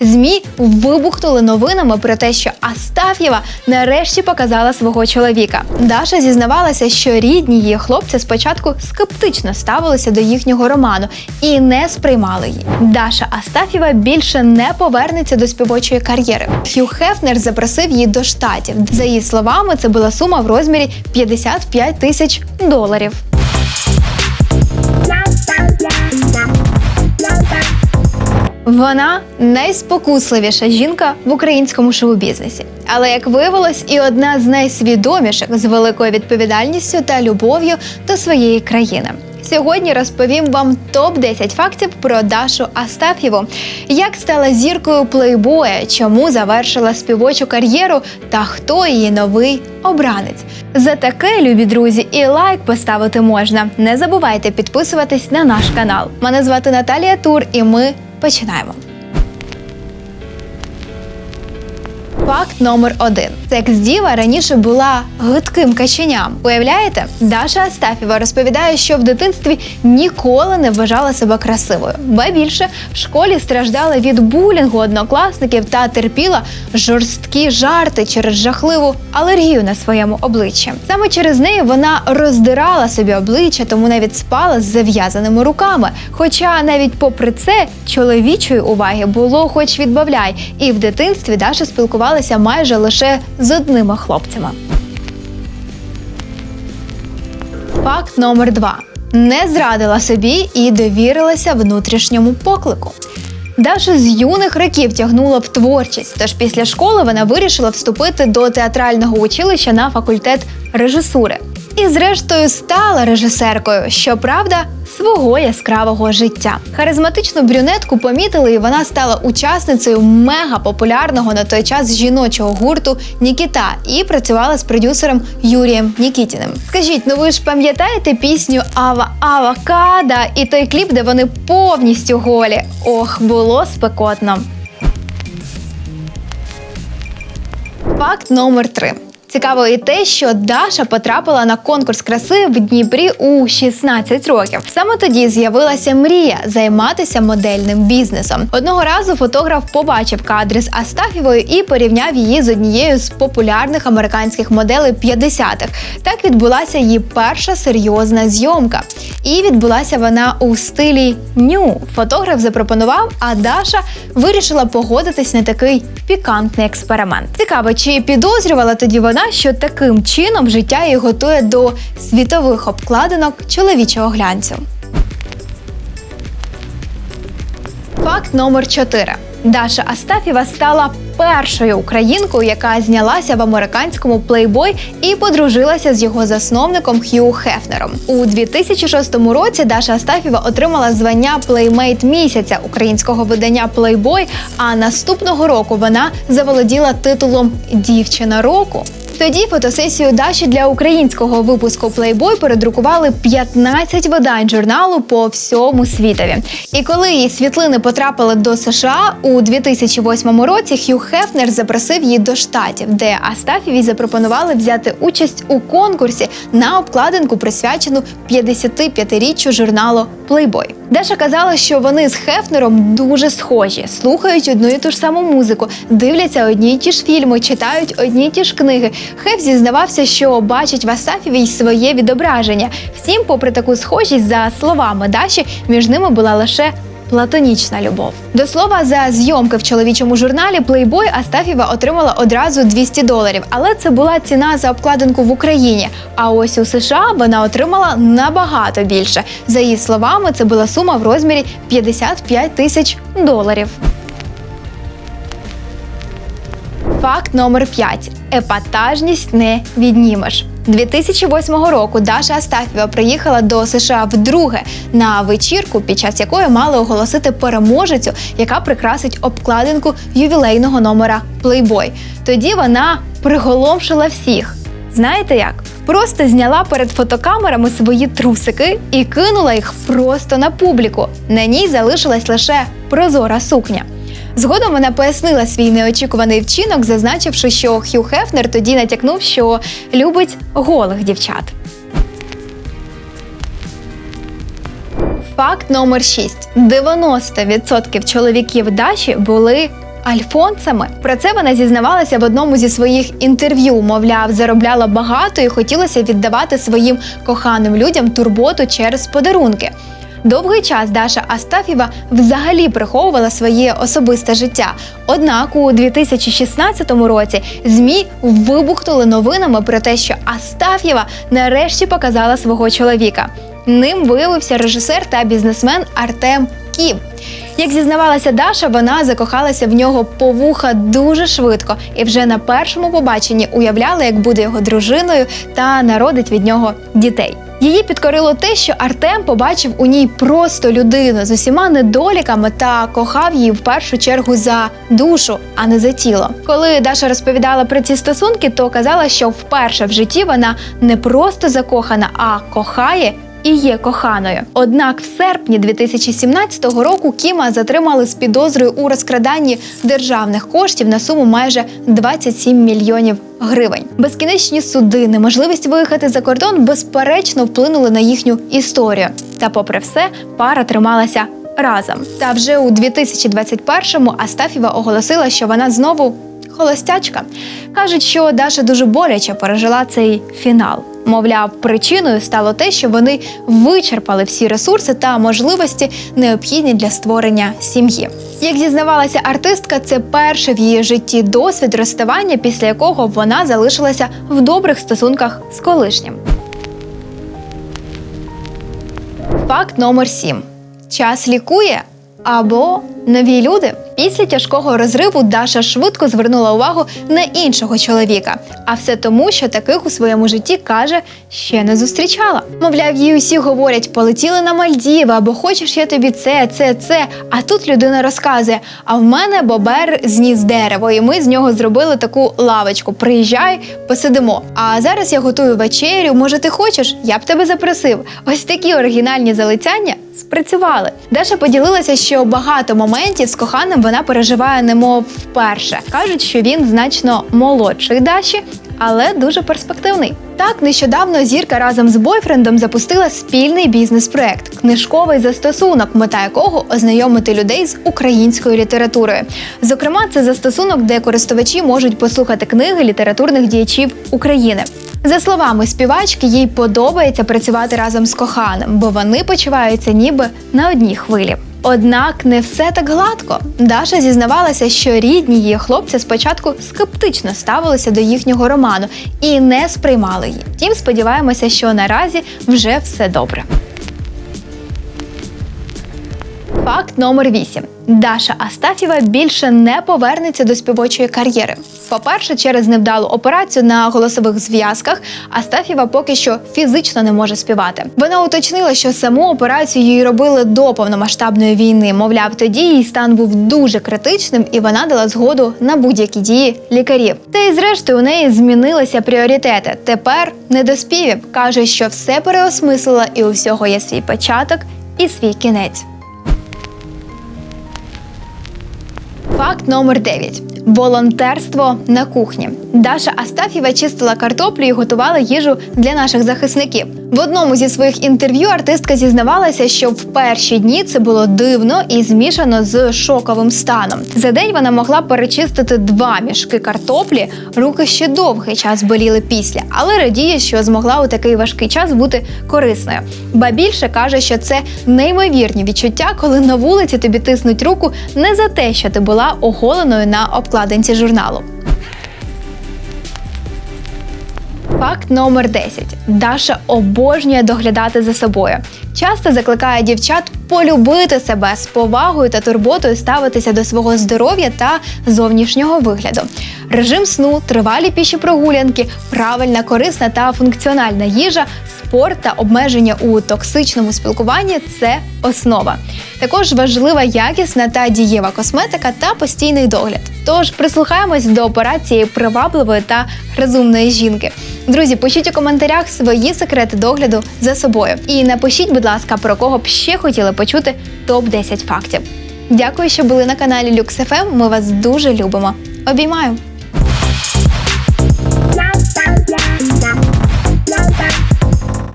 ЗМІ вибухнули новинами про те, що Астаф'єва нарешті показала свого чоловіка. Даша зізнавалася, що рідні її хлопці спочатку скептично ставилися до їхнього роману і не сприймали її. Даша Астаф'єва більше не повернеться до співочої кар'єри. Хью Хефнер запросив її до штатів. За її словами, це була сума в розмірі 55 тисяч доларів. Вона найспокусливіша жінка в українському шоу-бізнесі. Але як виявилось, і одна з найсвідоміших з великою відповідальністю та любов'ю до своєї країни. Сьогодні розповім вам топ 10 фактів про Дашу Астаф'єву, як стала зіркою плейбоя, чому завершила співочу кар'єру та хто її новий обранець. За таке, любі друзі, і лайк поставити можна. Не забувайте підписуватись на наш канал. Мене звати Наталія Тур, і ми починаємо. Факт номер один: секс-діва раніше була гидким каченям. Уявляєте? Даша Астафєва розповідає, що в дитинстві ніколи не вважала себе красивою. Ба більше в школі страждала від булінгу однокласників та терпіла жорсткі жарти через жахливу алергію на своєму обличчі. Саме через неї вона роздирала собі обличчя, тому навіть спала з зав'язаними руками. Хоча навіть попри це чоловічої уваги було хоч відбавляй, і в дитинстві Даша спілкувалася майже лише з одними хлопцями. Факт номер два: не зрадила собі і довірилася внутрішньому поклику. Даша з юних років тягнула в творчість, тож після школи вона вирішила вступити до театрального училища на факультет режисури. І, зрештою, стала режисеркою, щоправда, свого яскравого життя. Харизматичну брюнетку помітили, і вона стала учасницею мега популярного на той час жіночого гурту Нікіта і працювала з продюсером Юрієм Нікітіним. Скажіть, ну ви ж пам'ятаєте пісню Ава Авакада і той кліп, де вони повністю голі? Ох, було спекотно. Факт номер три. Цікаво і те, що Даша потрапила на конкурс краси в Дніпрі у 16 років. Саме тоді з'явилася мрія займатися модельним бізнесом. Одного разу фотограф побачив кадри з Астафєвою і порівняв її з однією з популярних американських моделей 50-х. Так відбулася її перша серйозна зйомка. І відбулася вона у стилі ню. Фотограф запропонував, а Даша вирішила погодитись на такий пікантний експеримент. Цікаво, чи підозрювала тоді вона, що таким чином життя її готує до світових обкладинок чоловічого глянцю. Факт номер 4. Даша Астафєва стала першою українкою, яка знялася в американському плейбой і подружилася з його засновником Хью Хефнером. У 2006 році Даша Астафєва отримала звання плеймейт місяця українського видання Playboy, а наступного року вона заволоділа титулом Дівчина року. Тоді фотосесію Даші для українського випуску Playboy передрукували 15 видань журналу по всьому світові. І коли її світлини потрапили до США у 2008 році, Хью Хефнер запросив її до штатів, де Астафєвій запропонували взяти участь у конкурсі на обкладинку, присвячену 55-річчю журналу Playboy. Даша казала, що вони з Хефнером дуже схожі, слухають одну і ту ж саму музику, дивляться одні й ті ж фільми, читають одні й ті ж книги. Хеф зізнавався, що бачить в Асафівій своє відображення. Втім, попри таку схожість, за словами Даші, між ними була лише Платонічна любов. До слова, за зйомки в чоловічому журналі Playboy Астафєва отримала одразу 200 доларів, але це була ціна за обкладинку в Україні. А ось у США вона отримала набагато більше. За її словами, це була сума в розмірі 55 тисяч доларів. Факт номер 5. Епатажність не віднімеш. 2008 року Даша Астафєва приїхала до США вдруге на вечірку, під час якої мали оголосити переможецю, яка прикрасить обкладинку ювілейного номера Playboy. Тоді вона приголомшила всіх. Знаєте як? Просто зняла перед фотокамерами свої трусики і кинула їх просто на публіку. На ній залишилась лише прозора сукня. Згодом вона пояснила свій неочікуваний вчинок, зазначивши, що Хью Хефнер тоді натякнув, що любить голих дівчат. Факт номер 6. 90% чоловіків Даші були альфонсами. Про це вона зізнавалася в одному зі своїх інтерв'ю. Мовляв, заробляла багато і хотілося віддавати своїм коханим людям турботу через подарунки. Довгий час Даша Астафєва взагалі приховувала своє особисте життя. Однак у 2016 році ЗМІ вибухнули новинами про те, що Астаф'єва нарешті показала свого чоловіка. Ним виявився режисер та бізнесмен Артем Кім. Як зізнавалася Даша, вона закохалася в нього по вуха дуже швидко і вже на першому побаченні уявляла, як буде його дружиною та народить від нього дітей. Її підкорило те, що Артем побачив у ній просто людину з усіма недоліками та кохав її в першу чергу за душу, а не за тіло. Коли Даша розповідала про ці стосунки, то казала, що вперше в житті вона не просто закохана, а кохає. І є коханою. Однак в серпні 2017 року Кіма затримали з підозрою у розкраданні державних коштів на суму майже 27 мільйонів гривень. Безкінечні суди, неможливість виїхати за кордон безперечно вплинули на їхню історію. Та, попри все, пара трималася разом. Та вже у 2021-му Астафєва оголосила, що вона знову холостячка. Кажуть, що Даша дуже боляче пережила цей фінал. Мовляв, причиною стало те, що вони вичерпали всі ресурси та можливості, необхідні для створення сім'ї. Як зізнавалася артистка, це перший в її житті досвід розставання, після якого вона залишилася в добрих стосунках з колишнім. Факт номер 7. Час лікує або нові люди. Після тяжкого розриву Даша швидко звернула увагу на іншого чоловіка. А все тому, що таких у своєму житті каже, ще не зустрічала. Мовляв, їй усі говорять, полетіли на Мальдіви, або хочеш я тобі це, це, це. А тут людина розказує: а в мене бобер зніс дерево, і ми з нього зробили таку лавочку. Приїжджай, посидимо. А зараз я готую вечерю. Може, ти хочеш? Я б тебе запросив. Ось такі оригінальні залицяння спрацювали. Даша поділилася, що багато моментів з коханим вона переживає, немов вперше. кажуть, що він значно молодший Даші, але дуже перспективний. Так, нещодавно зірка разом з бойфрендом запустила спільний бізнес-проект книжковий застосунок, мета якого ознайомити людей з українською літературою. Зокрема, це застосунок, де користувачі можуть послухати книги літературних діячів України. За словами співачки, їй подобається працювати разом з коханим, бо вони почуваються ніби на одній хвилі. Однак не все так гладко. Даша зізнавалася, що рідні її хлопці спочатку скептично ставилися до їхнього роману і не сприймали її. Втім, сподіваємося, що наразі вже все добре. Факт номер 8. Даша Астафєва більше не повернеться до співочої кар'єри. По-перше, через невдалу операцію на голосових зв'язках Астафєва поки що фізично не може співати. Вона уточнила, що саму операцію їй робили до повномасштабної війни. Мовляв, тоді її стан був дуже критичним, і вона дала згоду на будь-які дії лікарів. Та й зрештою у неї змінилися пріоритети. Тепер не до співів. каже, що все переосмислила, і у всього є свій початок і свій кінець. Факт номер 9. Волонтерство на кухні. Даша Астафєва чистила картоплю і готувала їжу для наших захисників. В одному зі своїх інтерв'ю артистка зізнавалася, що в перші дні це було дивно і змішано з шоковим станом. За день вона могла перечистити два мішки картоплі. Руки ще довгий час боліли після, але радіє, що змогла у такий важкий час бути корисною. Ба більше каже, що це неймовірні відчуття, коли на вулиці тобі тиснуть руку не за те, що ти була оголеною на обкладинці журналу. Факт номер 10. Даша обожнює доглядати за собою. Часто закликає дівчат полюбити себе з повагою та турботою ставитися до свого здоров'я та зовнішнього вигляду. Режим сну, тривалі піші прогулянки, правильна, корисна та функціональна їжа, спорт та обмеження у токсичному спілкуванні це основа. Також важлива якісна та дієва косметика та постійний догляд. Тож прислухаємось до операції привабливої та розумної жінки. Друзі, пишіть у коментарях свої секрети догляду за собою. І напишіть, будь ласка, про кого б ще хотіли почути топ 10 фактів. Дякую, що були на каналі LuxFM. Ми вас дуже любимо. Обіймаю!